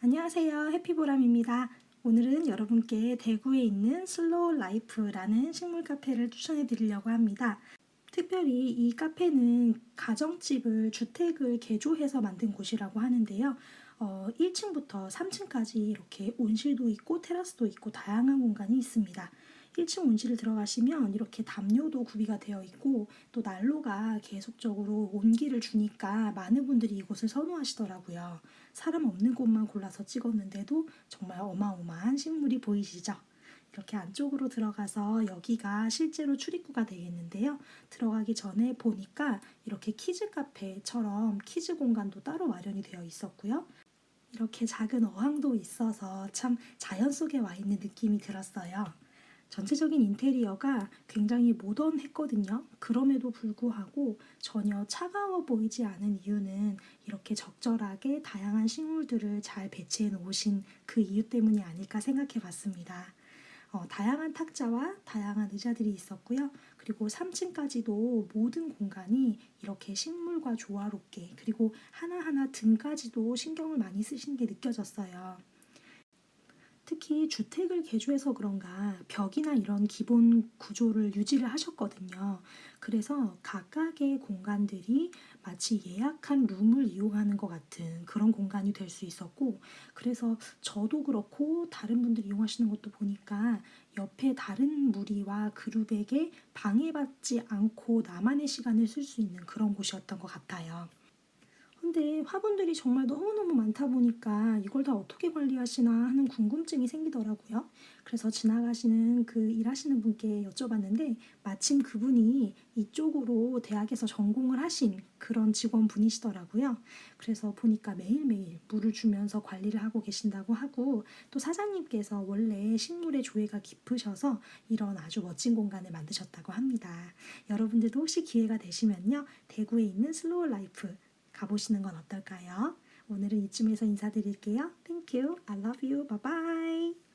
안녕하세요. 해피보람입니다. 오늘은 여러분께 대구에 있는 슬로우 라이프라는 식물 카페를 추천해 드리려고 합니다. 특별히 이 카페는 가정집을 주택을 개조해서 만든 곳이라고 하는데요. 어, 1층부터 3층까지 이렇게 온실도 있고 테라스도 있고 다양한 공간이 있습니다. 1층 온실을 들어가시면 이렇게 담요도 구비가 되어 있고 또 난로가 계속적으로 온기를 주니까 많은 분들이 이곳을 선호하시더라고요. 사람 없는 곳만 골라서 찍었는데도 정말 어마어마한 식물이 보이시죠? 이렇게 안쪽으로 들어가서 여기가 실제로 출입구가 되겠는데요. 들어가기 전에 보니까 이렇게 키즈 카페처럼 키즈 공간도 따로 마련이 되어 있었고요. 이렇게 작은 어항도 있어서 참 자연 속에 와 있는 느낌이 들었어요. 전체적인 인테리어가 굉장히 모던했거든요. 그럼에도 불구하고 전혀 차가워 보이지 않은 이유는 이렇게 적절하게 다양한 식물들을 잘 배치해 놓으신 그 이유 때문이 아닐까 생각해 봤습니다. 어, 다양한 탁자와 다양한 의자들이 있었고요. 그리고 3층까지도 모든 공간이 이렇게 식물과 조화롭게 그리고 하나하나 등까지도 신경을 많이 쓰신 게 느껴졌어요. 특히 주택을 개조해서 그런가 벽이나 이런 기본 구조를 유지를 하셨거든요. 그래서 각각의 공간들이 마치 예약한 룸을 이용하는 것 같은 그런 공간이 될 수 있었고, 그래서 저도 그렇고 다른 분들이 이용하시는 것도 보니까 옆에 다른 무리와 그룹에게 방해받지 않고 나만의 시간을 쓸 수 있는 그런 곳이었던 것 같아요. 근데 화분들이 정말 너무너무 많다 보니까 이걸 다 어떻게 관리하시나 하는 궁금증이 생기더라고요. 그래서 지나가시는 그 일하시는 분께 여쭤봤는데 마침 그분이 이쪽으로 대학에서 전공을 하신 그런 직원분이시더라고요. 그래서 보니까 매일매일 물을 주면서 관리를 하고 계신다고 하고 또 사장님께서 원래 식물의 조예가 깊으셔서 이런 아주 멋진 공간을 만드셨다고 합니다. 여러분들도 혹시 기회가 되시면요. 대구에 있는 슬로우 라이프 가보시는 건 어떨까요? 오늘은 이쯤에서 인사드릴게요. Thank you. I love you. Bye bye.